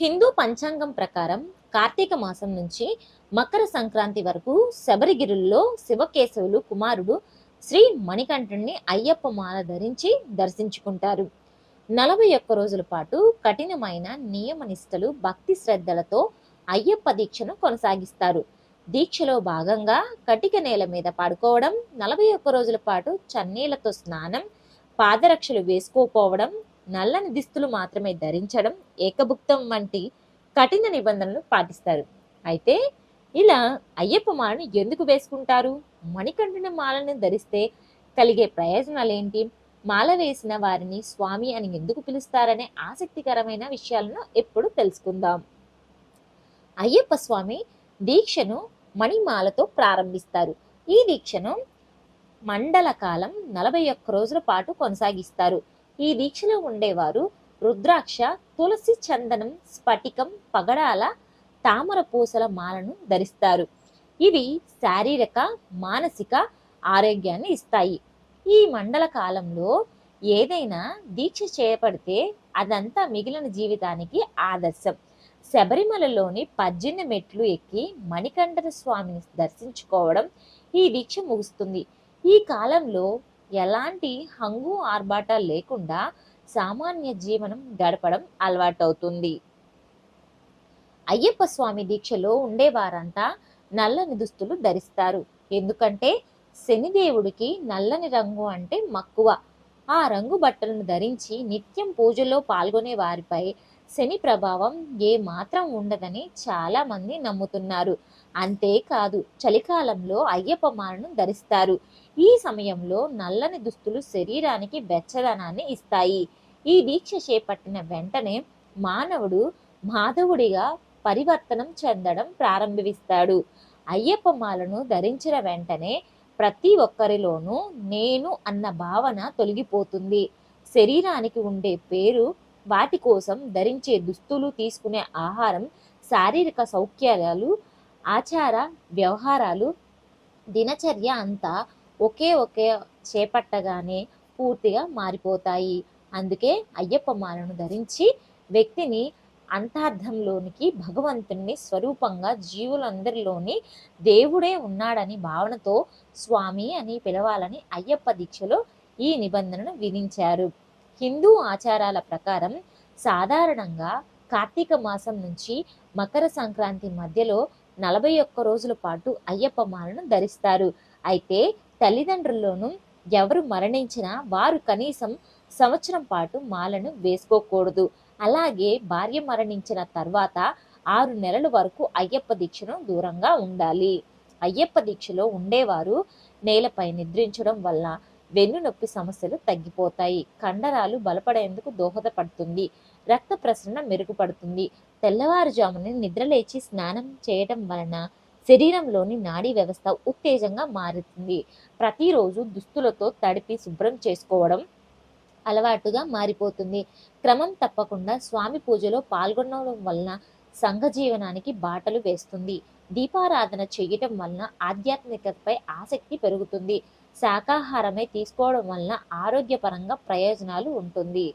హిందూ పంచాంగం ప్రకారం కార్తీక మాసం నుంచి మకర సంక్రాంతి వరకు శబరిగిరుల్లో శివకేశవులు కుమారుడు శ్రీ మణికంఠుణ్ణి అయ్యప్ప మాల ధరించి దర్శించుకుంటారు. నలభై ఒక్క రోజుల పాటు కఠినమైన నియమనిష్టలు భక్తి శ్రద్ధలతో అయ్యప్ప దీక్షను కొనసాగిస్తారు. దీక్షలో భాగంగా కటిక నేల మీద పడుకోవడం నలభై ఒక్క రోజుల పాటు చన్నీళ్ళతో స్నానం పాదరక్షలు వేసుకోకపోవడం నల్లని దుస్తులు మాత్రమే ధరించడం ఏకభుక్తం వంటి కఠిన నిబంధనలు పాటిస్తారు. అయితే ఇలా అయ్యప్ప మాలను ఎందుకు వేసుకుంటారు? మణికంఠుని మాలను ధరిస్తే కలిగే ప్రయోజనాలు ఏంటి మాల వేసిన వారిని స్వామి అని ఎందుకు పిలుస్తారనే ఆసక్తికరమైన విషయాలను ఎప్పుడు తెలుసుకుందాం. అయ్యప్ప స్వామి దీక్షను మణిమాలతో ప్రారంభిస్తారు. ఈ దీక్షను మండల కాలం నలభై ఒక్క రోజుల పాటు కొనసాగిస్తారు. ఈ దీక్షలో ఉండేవారు రుద్రాక్ష తులసి చందనం స్ఫటికం పగడాల తామర పూసల మాలను ధరిస్తారు. ఇవి శారీరక మానసిక ఆరోగ్యాన్ని ఇస్తాయి. ఈ మండల కాలంలో ఏదైనా దీక్ష చేపడితే అదంతా మిగిలిన జీవితానికి ఆదర్శం. శబరిమలలోని పద్దెనిమిది మెట్లు ఎక్కి మణికంఠన స్వామిని దర్శించుకోవడం ఈ దీక్ష ముగుస్తుంది. ఈ కాలంలో ఎలాంటి హంగు ఆర్భాటాలు లేకుండా సామాన్య జీవనం గడపడం అలవాటవుతుంది. అయ్యప్ప స్వామి దీక్షలో ఉండేవారంతా నల్లని దుస్తులు ధరిస్తారు. ఎందుకంటే శనిదేవుడికి నల్లని రంగు అంటే మక్కువ. ఆ రంగు బట్టలను ధరించి నిత్యం పూజలో పాల్గొనే వారిపై శని ప్రభావం ఏ మాత్రం ఉండదని చాలా మంది నమ్ముతున్నారు అంతేకాదు చలికాలంలో అయ్యప్ప మాలను ధరిస్తారు. ఈ సమయంలో నల్లని దుస్తులు శరీరానికి వెచ్చదనాన్ని ఇస్తాయి. ఈ దీక్ష చేపట్టిన వెంటనే మానవుడు మాధవుడిగా పరివర్తనం చెందడం ప్రారంభిస్తాడు. అయ్యప్ప మాలను ధరించిన వెంటనే ప్రతి ఒక్కరిలోనూ నేను అన్న భావన తొలగిపోతుంది. శరీరానికి ఉండే పేరు వాటి కోసం ధరించే దుస్తులు తీసుకునే ఆహారం శారీరక సౌఖ్యాలు ఆచార వ్యవహారాలు దినచర్య అంతా ఒకే ఒకే చేపట్టగానే పూర్తిగా మారిపోతాయి. అందుకే అయ్యప్ప మాలను ధరించి వ్యక్తిని అంతార్థంలోనికి భగవంతుని స్వరూపంగా జీవులందరిలోని దేవుడే ఉన్నాడని భావనతో స్వామి అని పిలవాలని అయ్యప్ప దీక్షలో ఈ నిబంధనను విధించారు. హిందూ ఆచారాల ప్రకారం సాధారణంగా కార్తీక మాసం నుంచి మకర సంక్రాంతి మధ్యలో నలభై ఒక్క రోజుల పాటు అయ్యప్ప మాలను ధరిస్తారు. అయితే తల్లిదండ్రుల్లోనూ ఎవరు మరణించినా వారు కనీసం సంవత్సరం పాటు మాలను వేసుకోకూడదు. అలాగే భార్య మరణించిన తర్వాత ఆరు నెలల వరకు అయ్యప్ప దీక్షను దూరంగా ఉండాలి. అయ్యప్ప దీక్షలో ఉండేవారు నేలపై నిద్రించడం వల్ల వెన్ను నొప్పి సమస్యలు తగ్గిపోతాయి. కండరాలు బలపడేందుకు దోహదపడుతుంది. రక్త ప్రసరణ మెరుగుపడుతుంది. తెల్లవారుజామున నిద్రలేచి స్నానం చేయడం వలన శరీరంలోని నాడీ వ్యవస్థ ఉత్తేజంగా మారుతుంది. ప్రతిరోజు దుస్తులతో తడిపి శుభ్రం చేసుకోవడం అలవాటుగా మారిపోతుంది. క్రమం తప్పకుండా స్వామి పూజలో పాల్గొనడం వలన సంఘ జీవనానికి బాటలు వేస్తుంది. దీపారాధన చేయటం వలన ఆధ్యాత్మికతపై ఆసక్తి పెరుగుతుంది. శాకాహారమే తీసుకోవడం వలన ఆరోగ్యపరంగా ప్రయోజనాలు ఉంటుంది.